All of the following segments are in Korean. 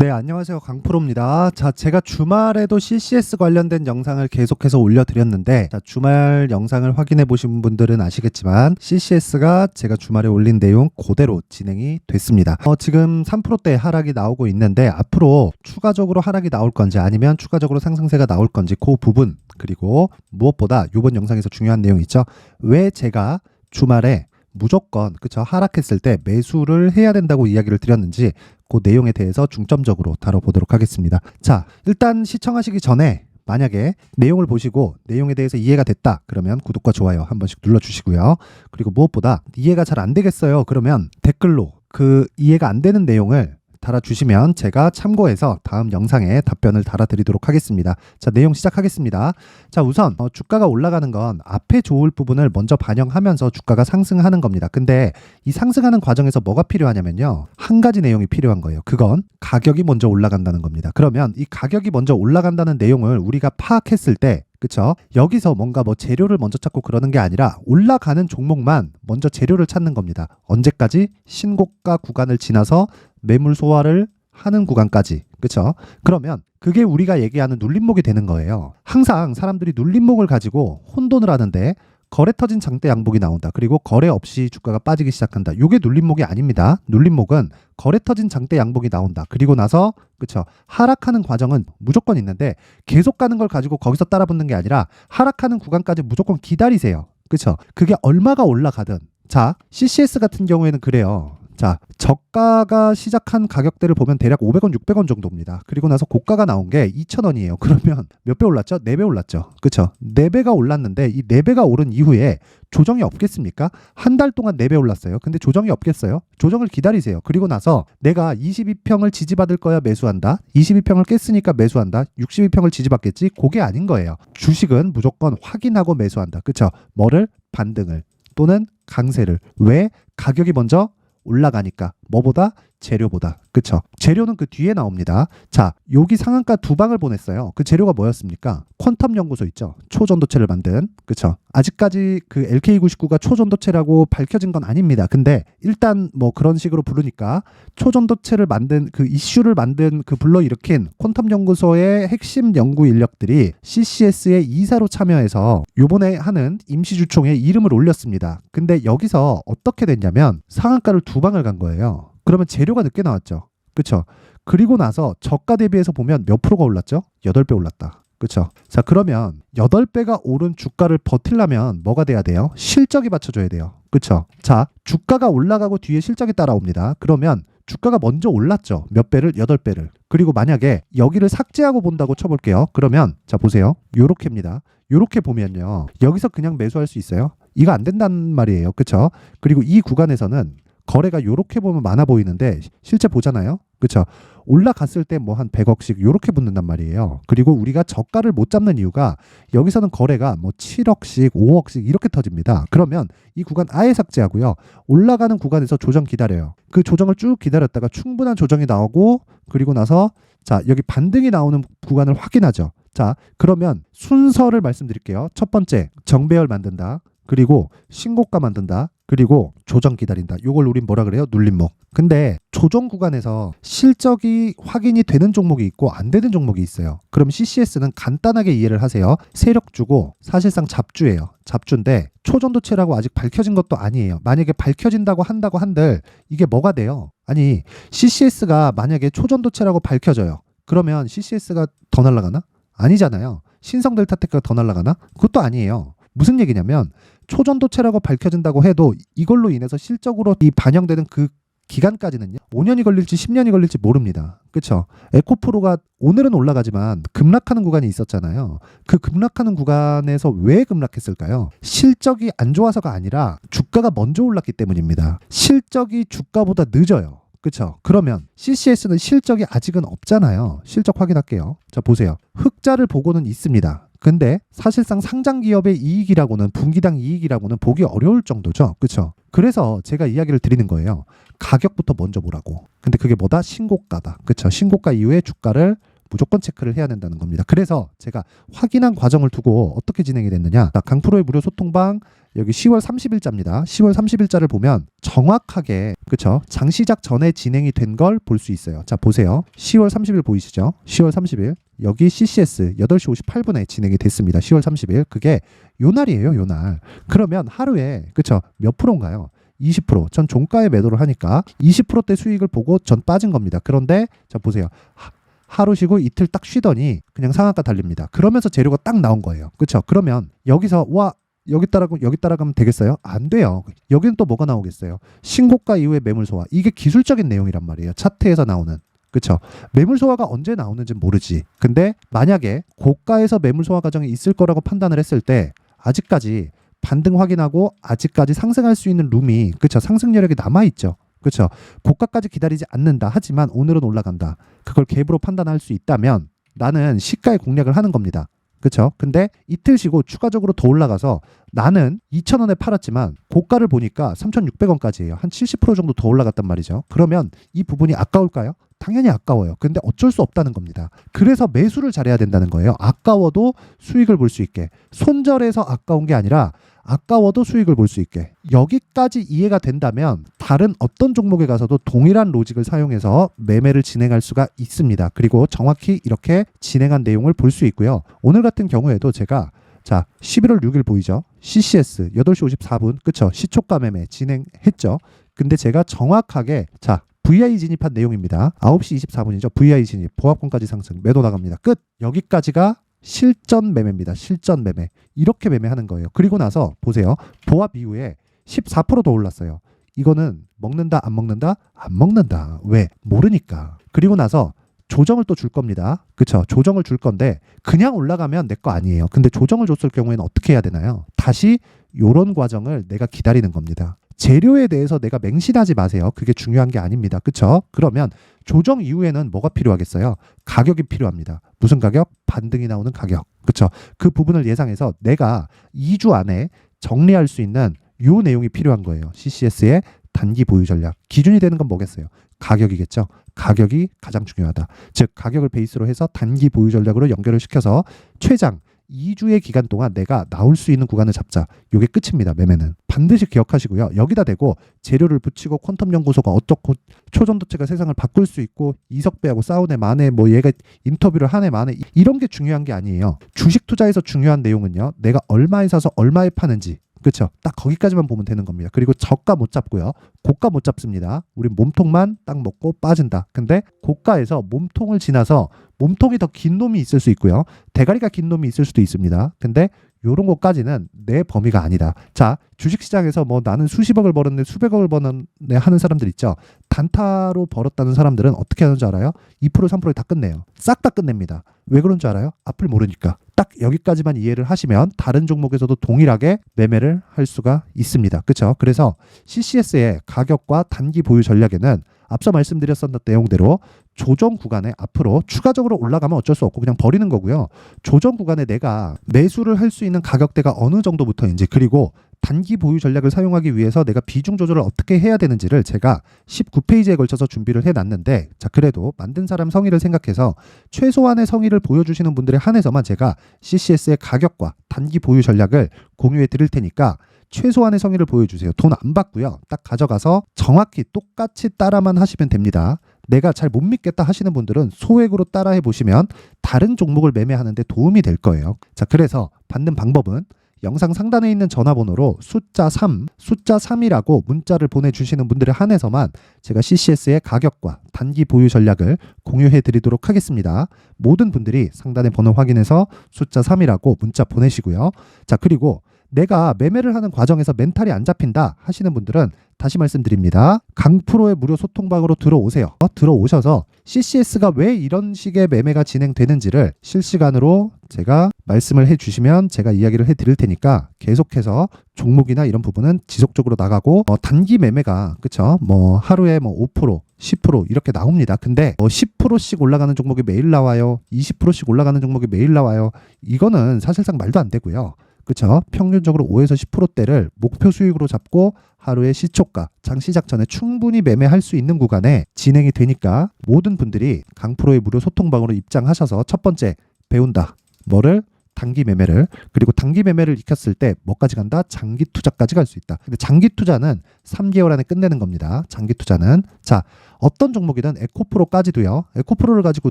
네, 안녕하세요. 강프로입니다. 자, 제가 주말에도 CCS 관련된 영상을 계속해서 올려드렸는데, 자, 주말 영상을 확인해 보신 분들은 아시겠지만, CCS가 제가 주말에 올린 내용 그대로 진행이 됐습니다. 어, 지금 3%대 하락이 나오고 있는데, 앞으로 추가적으로 하락이 나올 건지 아니면 추가적으로 상승세가 나올 건지 그 부분, 그리고 무엇보다 이번 영상에서 중요한 내용 있죠. 왜 제가 주말에 무조건 그쵸 하락했을 때 매수를 해야 된다고 이야기를 드렸는지 그 내용에 대해서 중점적으로 다뤄보도록 하겠습니다. 자, 일단 시청하시기 전에 만약에 내용을 보시고 내용에 대해서 이해가 됐다 그러면 구독과 좋아요 한 번씩 눌러주시고요. 그리고 무엇보다 이해가 잘 안 되겠어요 그러면 댓글로 그 이해가 안 되는 내용을 달아주시면 제가 참고해서 다음 영상에 답변을 달아드리도록 하겠습니다. 자, 내용 시작하겠습니다. 자, 우선 어, 주가가 올라가는 건 앞에 좋을 부분을 먼저 반영하면서 주가가 상승하는 겁니다. 근데 이 상승하는 과정에서 뭐가 필요하냐면요. 한 가지 내용이 필요한 거예요. 그건 가격이 먼저 올라간다는 겁니다. 그러면 이 가격이 먼저 올라간다는 내용을 우리가 파악했을 때 그쵸? 여기서 뭔가 뭐 재료를 먼저 찾고 그러는 게 아니라 올라가는 종목만 먼저 재료를 찾는 겁니다. 언제까지? 신고가 구간을 지나서 매물 소화를 하는 구간까지. 그쵸? 그러면 그게 우리가 얘기하는 눌림목이 되는 거예요. 항상 사람들이 눌림목을 가지고 혼돈을 하는데 거래 터진 장대 양복이 나온다. 그리고 거래 없이 주가가 빠지기 시작한다. 요게 눌림목이 아닙니다. 눌림목은 거래 터진 장대 양복이 나온다. 그리고 나서 그쵸 하락하는 과정은 무조건 있는데 계속 가는 걸 가지고 거기서 따라붙는 게 아니라 하락하는 구간까지 무조건 기다리세요. 그쵸 그게 얼마가 올라가든 자 CCS 같은 경우에는 그래요. 자, 저가가 시작한 가격대를 보면 대략 500원, 600원 정도입니다. 그리고 나서 고가가 나온 게 2,000원이에요. 그러면 몇 배 올랐죠? 4배 올랐죠. 그쵸? 4배가 올랐는데 이 4배가 오른 이후에 조정이 없겠습니까? 한 달 동안 4배 올랐어요. 근데 조정이 없겠어요? 조정을 기다리세요. 그리고 나서 내가 22평을 지지받을 거야 매수한다. 22평을 깼으니까 매수한다. 62평을 지지받겠지? 그게 아닌 거예요. 주식은 무조건 확인하고 매수한다. 그쵸? 뭐를? 반등을 또는 강세를. 왜? 가격이 먼저 올라가니까 뭐보다 재료보다. 그쵸? 재료는 그 뒤에 나옵니다. 자 여기 상한가 두 방을 보냈어요. 그 재료가 뭐였습니까? 퀀텀 연구소 있죠? 초전도체를 만든. 그쵸? 아직까지 그 LK99가 초전도체라고 밝혀진 건 아닙니다. 근데 일단 뭐 그런 식으로 부르니까 초전도체를 만든 그 이슈를 만든 그 불러일으킨 퀀텀 연구소의 핵심 연구 인력들이 CCS의 이사로 참여해서 요번에 하는 임시주총에 이름을 올렸습니다. 근데 여기서 어떻게 됐냐면 상한가를 두 방을 간 거예요 그러면 재료가 늦게 나왔죠. 그쵸? 그리고 나서 저가 대비해서 보면 몇 프로가 올랐죠? 8배 올랐다. 그쵸? 자, 그러면 8배가 오른 주가를 버틸려면 뭐가 돼야 돼요? 실적이 받쳐줘야 돼요. 그쵸? 자, 주가가 올라가고 뒤에 실적이 따라옵니다. 그러면 주가가 먼저 올랐죠. 몇 배를? 8배를. 그리고 만약에 여기를 삭제하고 본다고 쳐볼게요. 그러면 자, 보세요. 요렇게입니다. 요렇게 보면요. 여기서 그냥 매수할 수 있어요? 이거 안 된단 말이에요. 그쵸? 그리고 이 구간에서는 거래가 요렇게 보면 많아 보이는데 실제 보잖아요. 그렇죠? 올라갔을 때 뭐 한 100억씩 요렇게 붙는단 말이에요. 그리고 우리가 저가를 못 잡는 이유가 여기서는 거래가 뭐 7억씩, 5억씩 이렇게 터집니다. 그러면 이 구간 아예 삭제하고요. 올라가는 구간에서 조정 기다려요. 그 조정을 쭉 기다렸다가 충분한 조정이 나오고 그리고 나서 자, 여기 반등이 나오는 구간을 확인하죠. 자, 그러면 순서를 말씀드릴게요. 첫 번째, 정배열 만든다. 그리고 신고가 만든다. 그리고 조정 기다린다. 요걸 우린 뭐라 그래요? 눌림목. 근데 조정 구간에서 실적이 확인이 되는 종목이 있고 안 되는 종목이 있어요. 그럼 CCS는 간단하게 이해를 하세요. 세력 주고 사실상 잡주예요. 잡주인데 초전도체라고 아직 밝혀진 것도 아니에요. 만약에 밝혀진다고 한다고 한들 이게 뭐가 돼요? 아니 CCS가 만약에 초전도체라고 밝혀져요. 그러면 CCS가 더 날아가나? 아니잖아요. 신성 델타테크가 더 날아가나? 그것도 아니에요. 무슨 얘기냐면 초전도체라고 밝혀진다고 해도 이걸로 인해서 실적으로 이 반영되는 그 기간까지는요. 5년이 걸릴지 10년이 걸릴지 모릅니다. 그렇죠? 에코프로가 오늘은 올라가지만 급락하는 구간이 있었잖아요. 그 급락하는 구간에서 왜 급락했을까요? 실적이 안 좋아서가 아니라 주가가 먼저 올랐기 때문입니다. 실적이 주가보다 늦어요. 그렇죠? 그러면 CCS는 실적이 아직은 없잖아요. 실적 확인할게요. 자, 보세요. 흑자를 보고는 있습니다. 근데 사실상 상장 기업의 이익이라고는 분기당 이익이라고는 보기 어려울 정도죠. 그렇죠? 그래서 제가 이야기를 드리는 거예요. 가격부터 먼저 보라고. 근데 그게 뭐다? 신고가다. 그렇죠? 신고가 이후에 주가를 무조건 체크를 해야 된다는 겁니다. 그래서 제가 확인한 과정을 두고 어떻게 진행이 됐느냐. 강프로의 무료 소통방 여기 10월 30일자입니다. 10월 30일자를 보면 정확하게 그쵸 장 시작 전에 진행이 된 걸 볼 수 있어요. 자 보세요. 10월 30일 보이시죠? 10월 30일 여기 CCS 8시 58분에 진행이 됐습니다. 10월 30일 그게 요 날이에요. 요 날. 그러면 하루에 그쵸 몇 프로인가요? 20%. 전 종가에 매도를 하니까 20%대 수익을 보고 전 빠진 겁니다. 그런데 자 보세요. 하- 하루 쉬고 이틀 딱 쉬더니 그냥 상한가 달립니다. 그러면서 재료가 딱 나온 거예요. 그렇죠? 그러면 여기서 와 여기 따라가 여기 따라가면 되겠어요? 안 돼요. 여기는 또 뭐가 나오겠어요? 신고가 이후에 매물 소화. 이게 기술적인 내용이란 말이에요. 차트에서 나오는. 그렇죠? 매물 소화가 언제 나오는지 모르지. 근데 만약에 고가에서 매물 소화 과정이 있을 거라고 판단을 했을 때 아직까지 반등 확인하고 아직까지 상승할 수 있는 룸이 그렇죠? 상승 여력이 남아 있죠. 그렇죠? 고가까지 기다리지 않는다. 하지만 오늘은 올라간다. 그걸 갭으로 판단할 수 있다면 나는 시가에 공략을 하는 겁니다. 그렇죠? 근데 이틀 쉬고 추가적으로 더 올라가서 나는 2,000원에 팔았지만 고가를 보니까 3,600원까지예요. 한 70% 정도 더 올라갔단 말이죠. 그러면 이 부분이 아까울까요? 당연히 아까워요. 근데 어쩔 수 없다는 겁니다. 그래서 매수를 잘해야 된다는 거예요. 아까워도 수익을 볼 수 있게. 손절해서 아까운 게 아니라 아까워도 수익을 볼 수 있게. 여기까지 이해가 된다면 다른 어떤 종목에 가서도 동일한 로직을 사용해서 매매를 진행할 수가 있습니다. 그리고 정확히 이렇게 진행한 내용을 볼 수 있고요. 오늘 같은 경우에도 제가 자, 11월 6일 보이죠? CCS 8시 54분. 그쵸? 시초가 매매 진행했죠. 근데 제가 정확하게 자, VI 진입한 내용입니다. 9시 24분이죠. VI 진입. 보합권까지 상승. 매도 나갑니다. 끝. 여기까지가 실전 매매입니다. 실전 매매. 이렇게 매매하는 거예요. 그리고 나서 보세요. 보합 이후에 14%더 올랐어요. 이거는 먹는다 안 먹는다 안 먹는다. 왜? 모르니까. 그리고 나서 조정을 또 줄 겁니다. 그쵸? 조정을 줄 건데 그냥 올라가면 내 거 아니에요. 근데 조정을 줬을 경우에는 어떻게 해야 되나요? 다시 요런 과정을 내가 기다리는 겁니다. 재료에 대해서 내가 맹신하지 마세요. 그게 중요한 게 아닙니다. 그쵸? 그러면 조정 이후에는 뭐가 필요하겠어요? 가격이 필요합니다. 무슨 가격? 반등이 나오는 가격. 그쵸? 그 부분을 예상해서 내가 2주 안에 정리할 수 있는 요 내용이 필요한 거예요. CCS의 단기 보유 전략. 기준이 되는 건 뭐겠어요? 가격이겠죠. 가격이 가장 중요하다. 즉 가격을 베이스로 해서 단기 보유 전략으로 연결을 시켜서 최장 2주의 기간 동안 내가 나올 수 있는 구간을 잡자. 요게 끝입니다. 매매는. 반드시 기억하시고요. 여기다 대고 재료를 붙이고 퀀텀 연구소가 어떻고 초전도체가 세상을 바꿀 수 있고 이석배하고 싸우네 마네 뭐 얘가 인터뷰를 하네 이- 이런 게 중요한 게 아니에요. 주식 투자에서 중요한 내용은요. 내가 얼마에 사서 얼마에 파는지 그렇죠. 딱 거기까지만 보면 되는 겁니다. 그리고 저가 못 잡고요. 고가 못 잡습니다. 우리 몸통만 딱 먹고 빠진다. 근데 고가에서 몸통을 지나서 몸통이 더 긴 놈이 있을 수 있고요. 대가리가 긴 놈이 있을 수도 있습니다. 근데 요런 것까지는 내 범위가 아니다. 자, 주식시장에서 뭐 나는 수십억을 벌었네, 수백억을 벌었네 하는 사람들 있죠. 단타로 벌었다는 사람들은 어떻게 하는 줄 알아요? 2% 3%에 다 끝내요. 싹 다 끝냅니다. 왜 그런 줄 알아요? 앞을 모르니까. 딱 여기까지만 이해를 하시면 다른 종목에서도 동일하게 매매를 할 수가 있습니다. 그렇죠? 그래서 CCS의 가격과 단기 보유 전략에는 앞서 말씀드렸었던 내용대로 조정 구간에 앞으로 추가적으로 올라가면 어쩔 수 없고 그냥 버리는 거고요. 조정 구간에 내가 매수를 할 수 있는 가격대가 어느 정도부터인지 그리고 단기 보유 전략을 사용하기 위해서 내가 비중 조절을 어떻게 해야 되는지를 제가 19페이지에 걸쳐서 준비를 해놨는데 자 그래도 만든 사람 성의를 생각해서 최소한의 성의를 보여주시는 분들에 한해서만 제가 CCS의 가격과 단기 보유 전략을 공유해 드릴 테니까 최소한의 성의를 보여주세요. 돈 안 받고요. 딱 가져가서 정확히 똑같이 따라만 하시면 됩니다. 내가 잘 못 믿겠다 하시는 분들은 소액으로 따라해 보시면 다른 종목을 매매하는데 도움이 될 거예요. 자, 그래서 받는 방법은 영상 상단에 있는 전화번호로 숫자 3, 숫자 3이라고 문자를 보내주시는 분들에 한해서만 제가 CCS의 가격과 단기 보유 전략을 공유해 드리도록 하겠습니다. 모든 분들이 상단의 번호 확인해서 숫자 3이라고 문자 보내시고요. 자, 그리고 내가 매매를 하는 과정에서 멘탈이 안 잡힌다 하시는 분들은 다시 말씀드립니다. 강프로의 무료 소통방으로 들어오세요. 어, 들어오셔서 CCS가 왜 이런 식의 매매가 진행되는지를 실시간으로 제가 말씀을 해 주시면 제가 이야기를 해 드릴 테니까 계속해서 종목이나 이런 부분은 지속적으로 나가고 어, 단기 매매가 그쵸 뭐 하루에 뭐 5% 10% 이렇게 나옵니다. 근데 뭐 10%씩 올라가는 종목이 매일 나와요. 20%씩 올라가는 종목이 매일 나와요. 이거는 사실상 말도 안 되고요. 그렇죠? 평균적으로 5에서 10%대를 목표 수익으로 잡고 하루의 시초가, 장 시작 전에 충분히 매매할 수 있는 구간에 진행이 되니까 모든 분들이 강프로의 무료 소통방으로 입장하셔서 첫 번째 배운다. 뭐를 단기 매매를 그리고 단기 매매를 익혔을 때 뭐까지 간다? 장기 투자까지 갈 수 있다. 근데 장기 투자는 3개월 안에 끝내는 겁니다. 장기 투자는 자 어떤 종목이든 에코프로까지도요. 에코프로를 가지고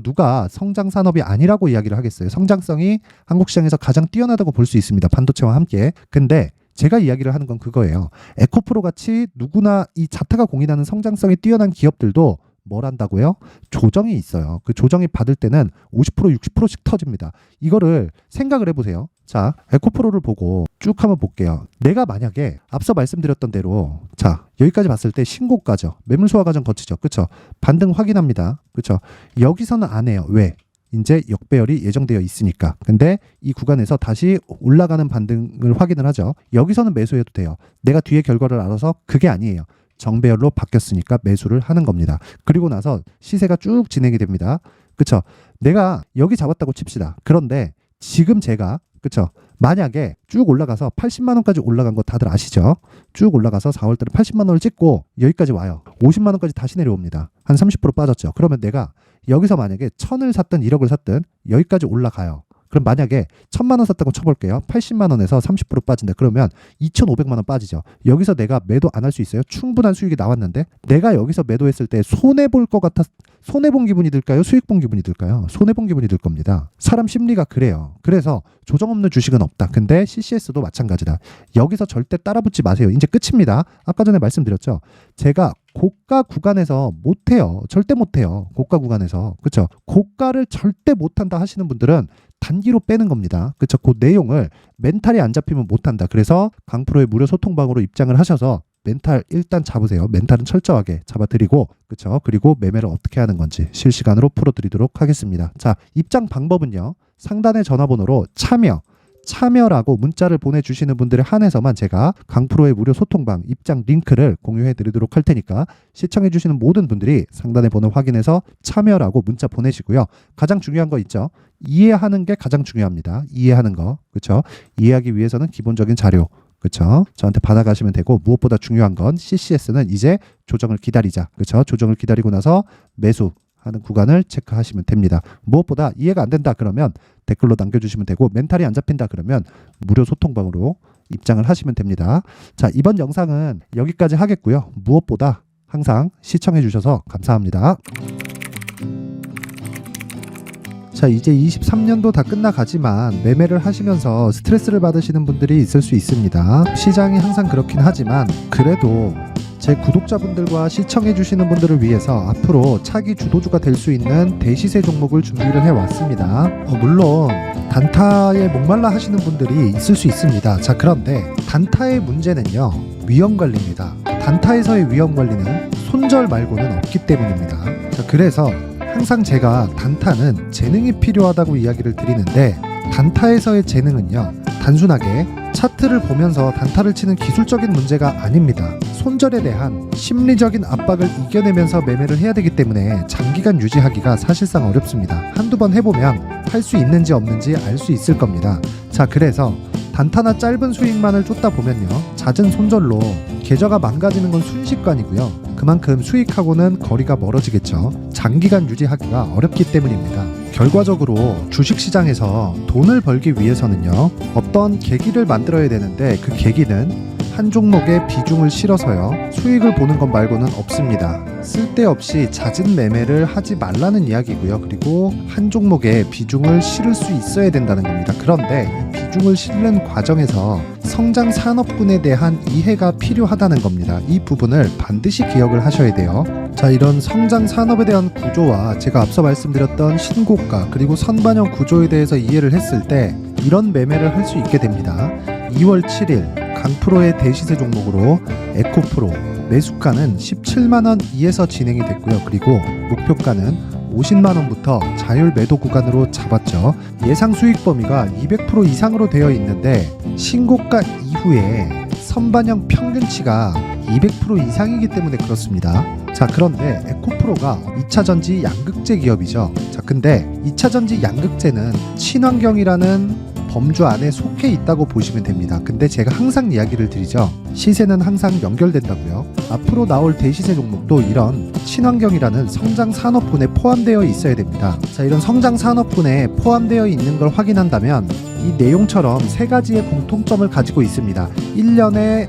누가 성장 산업이 아니라고 이야기를 하겠어요. 성장성이 한국 시장에서 가장 뛰어나다고 볼 수 있습니다. 반도체와 함께. 근데 제가 이야기를 하는 건 그거예요. 에코프로 같이 누구나 이 자타가 공인하는 성장성이 뛰어난 기업들도 뭘 한다고요? 조정이 있어요. 그 조정이 받을 때는 50% 60%씩 터집니다. 이거를 생각을 해보세요. 자, 에코프로를 보고 쭉 한번 볼게요. 내가 만약에 앞서 말씀드렸던 대로 자 여기까지 봤을 때 신고가죠. 매물 소화 과정 거치죠. 그렇죠? 반등 확인합니다. 그렇죠? 여기서는 안 해요. 왜? 이제 역배열이 예정되어 있으니까. 근데 이 구간에서 다시 올라가는 반등을 확인을 하죠. 여기서는 매수해도 돼요. 내가 뒤에 결과를 알아서 그게 아니에요. 정배열로 바뀌었으니까 매수를 하는 겁니다. 그리고 나서 시세가 쭉 진행이 됩니다. 그쵸? 내가 여기 잡았다고 칩시다. 그런데 지금 제가 그쵸? 만약에 쭉 올라가서 80만 원까지 올라간 거 다들 아시죠? 쭉 올라가서 4월 달에 80만 원을 찍고 여기까지 와요. 50만 원까지 다시 내려옵니다. 한 30% 빠졌죠. 그러면 내가 여기서 만약에 천을 샀든 1억을 샀든 여기까지 올라가요. 그럼 만약에 천만 원 샀다고 쳐볼게요. 80만 원에서 30% 빠진다. 그러면 2,500만 원 빠지죠. 여기서 내가 매도 안 할 수 있어요? 충분한 수익이 나왔는데 내가 여기서 매도했을 때 손해 볼 것 같아 손해 본 기분이 들까요? 수익 본 기분이 들까요? 손해 본 기분이 들 겁니다. 사람 심리가 그래요. 그래서 조정 없는 주식은 없다. 근데 CCS도 마찬가지다. 여기서 절대 따라붙지 마세요. 이제 끝입니다. 아까 전에 말씀드렸죠. 제가 고가 구간에서 못해요. 절대 못해요. 고가 구간에서. 그렇죠? 고가를 절대 못한다 하시는 분들은 단기로 빼는 겁니다. 그렇죠? 그 내용을 멘탈이 안 잡히면 못한다. 그래서 강프로의 무료 소통방으로 입장을 하셔서 멘탈 일단 잡으세요. 멘탈은 철저하게 잡아드리고 그렇죠? 그리고 매매를 어떻게 하는 건지 실시간으로 풀어드리도록 하겠습니다. 자 입장 방법은요. 상단의 전화번호로 참여 참여라고 문자를 보내주시는 분들에 한해서만 제가 강프로의 무료 소통방 입장 링크를 공유해 드리도록 할 테니까 시청해 주시는 모든 분들이 상단의 번호 확인해서 참여라고 문자 보내시고요. 가장 중요한 거 있죠. 이해하는 게 가장 중요합니다. 이해하는 거. 그렇죠? 이해하기 위해서는 기본적인 자료 그렇죠? 저한테 받아가시면 되고 무엇보다 중요한 건 CCS는 이제 조정을 기다리자. 그렇죠? 조정을 기다리고 나서 매수 하는 구간을 체크하시면 됩니다. 무엇보다 이해가 안 된다 그러면 댓글로 남겨주시면 되고 멘탈이 안 잡힌다 그러면 무료 소통방으로 입장을 하시면 됩니다. 자 이번 영상은 여기까지 하겠고요. 무엇보다 항상 시청해 주셔서 감사합니다. 자 이제 23년도 다 끝나가지만 매매를 하시면서 스트레스를 받으시는 분들이 있을 수 있습니다. 시장이 항상 그렇긴 하지만 그래도 제 구독자분들과 시청해 주시는 분들을 위해서 앞으로 차기 주도주가 될 수 있는 대시세 종목을 준비를 해왔습니다. 어, 물론 단타에 목말라 하시는 분들이 있을 수 있습니다. 자 그런데 단타의 문제는요 위험 관리입니다. 단타에서의 위험 관리는 손절 말고는 없기 때문입니다. 자 그래서 항상 제가 단타는 재능이 필요하다고 이야기를 드리는데 단타에서의 재능은요 단순하게 차트를 보면서 단타를 치는 기술적인 문제가 아닙니다. 손절에 대한 심리적인 압박을 이겨내면서 매매를 해야 되기 때문에 장기간 유지하기가 사실상 어렵습니다. 한두 번 해보면 할 수 있는지 없는지 알 수 있을 겁니다. 자, 그래서 단타나 짧은 수익만을 쫓다 보면요. 잦은 손절로 계좌가 망가지는 건 순식간이고요. 그만큼 수익하고는 거리가 멀어지겠죠. 장기간 유지하기가 어렵기 때문입니다. 결과적으로 주식시장에서 돈을 벌기 위해서는요, 어떤 계기를 만들어야 되는데 그 계기는 한 종목에 비중을 실어서요, 수익을 보는 것 말고는 없습니다. 쓸데없이 잦은 매매를 하지 말라는 이야기고요. 그리고 한 종목에 비중을 실을 수 있어야 된다는 겁니다. 그런데 이 비중을 실는 과정에서 성장 산업군에 대한 이해가 필요하다는 겁니다. 이 부분을 반드시 기억을 하셔야 돼요. 자, 이런 성장 산업에 대한 구조와 제가 앞서 말씀드렸던 신고가 그리고 선반영 구조에 대해서 이해를 했을 때 이런 매매를 할 수 있게 됩니다. 2월 7일 강프로의 대시세 종목으로 에코프로 매수가는 17만 원 이에서 진행이 됐고요. 그리고 목표가는 50만 원부터 자율 매도 구간으로 잡았죠. 예상 수익 범위가 200% 이상으로 되어 있는데 신고가 이후에 선반영 평균치가 200% 이상이기 때문에 그렇습니다. 자, 그런데 에코프로가 2차 전지 양극재 기업이죠. 자, 근데 2차 전지 양극재는 친환경이라는 범주 안에 속해 있다고 보시면 됩니다. 근데 제가 항상 이야기를 드리죠. 시세는 항상 연결된다고요. 앞으로 나올 대시세 종목도 이런 친환경이라는 성장 산업군에 포함되어 있어야 됩니다. 자, 이런 성장 산업군에 포함되어 있는 걸 확인한다면 이 내용처럼 세 가지의 공통점을 가지고 있습니다. 1년에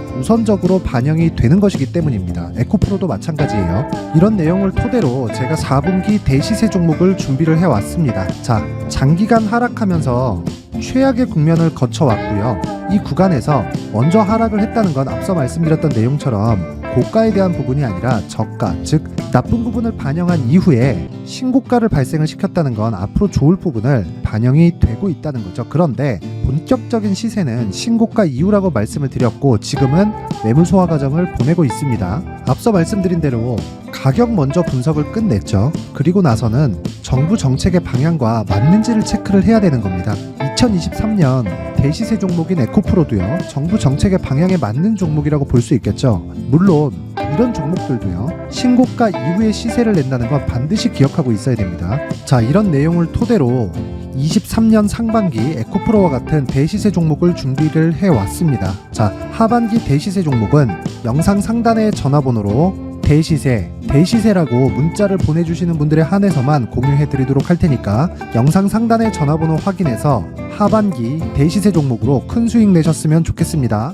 우선적으로 반영이 되는 것이기 때문입니다. 에코프로도 마찬가지예요. 이런 내용을 토대로 제가 4분기 대시세 종목을 준비를 해왔습니다. 자, 장기간 하락하면서 최악의 국면을 거쳐왔고요. 이 구간에서 먼저 하락을 했다는 건 앞서 말씀드렸던 내용처럼 고가에 대한 부분이 아니라 저가, 즉 나쁜 부분을 반영한 이후에 신고가를 발생을 시켰다는 건 앞으로 좋을 부분을 반영이 되고 있다는 거죠. 그런데 본격적인 시세는 신고가 이후라고 말씀을 드렸고 지금은 매물 소화 과정을 보내고 있습니다. 앞서 말씀드린 대로 가격 먼저 분석을 끝냈죠. 그리고 나서는 정부 정책의 방향과 맞는지를 체크를 해야 되는 겁니다. 2023년 대시세 종목인 에코프로도요. 정부 정책의 방향에 맞는 종목이라고 볼 수 있겠죠. 물론 이런 종목들도요. 신고가 이후에 시세를 낸다는 건 반드시 기억하고 있어야 됩니다. 자, 이런 내용을 토대로 23년 상반기 에코프로와 같은 대시세 종목을 준비를 해왔습니다. 자, 하반기 대시세 종목은 영상 상단의 전화번호로 대시세, 대시세라고 문자를 보내주시는 분들에 한해서만 공유해드리도록 할 테니까 영상 상단의 전화번호 확인해서 하반기 대시세 종목으로 큰 수익 내셨으면 좋겠습니다.